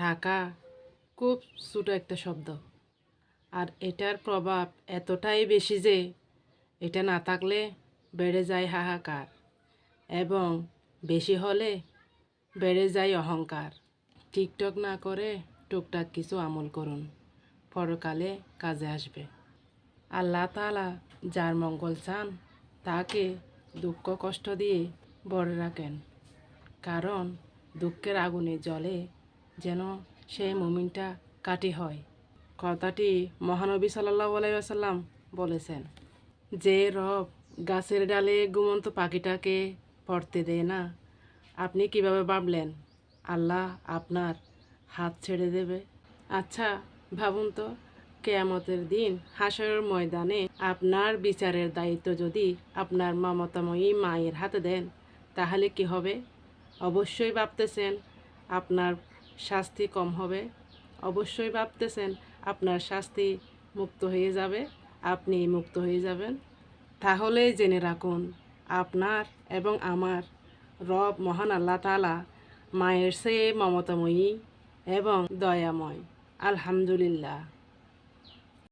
টাকা খুব ছোটো একটা শব্দ। আর এটার প্রভাব এতটাই বেশি যে এটা না থাকলে বেড়ে যায় হাহাকার এবং বেশি হলে বেড়ে যায় অহংকার। টিকটক না করে টুকটাক কিছু আমল করুন, পরকালে কাজে আসবে। আল্লাহ তালা যার মঙ্গল চান তাকে দুঃখ কষ্ট দিয়ে বড় রাখেন, কারণ দুঃখের আগুনে জলে যেন সেই মুমিনটা কাটি হয়। কথাটি মহানবী সাল্লাহ আলাইসাল্লাম বলেছেন, যে রব গাছের ডালে ঘুমন্ত পাখিটাকে পড়তে দেয় না, আপনি কীভাবে ভাবলেন আল্লাহ আপনার হাত ছেড়ে দেবে? আচ্ছা ভাবুন তো, কেয়ামতের দিন হাসরের ময়দানে আপনার বিচারের দায়িত্ব যদি আপনার মমতাময়ী মায়ের হাতে দেন, তাহলে কি হবে? অবশ্যই ভাবতেছেন, আপনার শাস্তি কম হবে। অবশ্যই ভাবতেছেন, আপনার শাস্তি মুক্ত হয়ে যাবে, আপনি মুক্ত হয়ে যাবেন। তাহলে জেনে রাখুন, আপনার এবং আমার রব মহান আল্লাহ তালা মায়ের সে মমতাময়ী এবং দয়াময়। আলহামদুলিল্লাহ।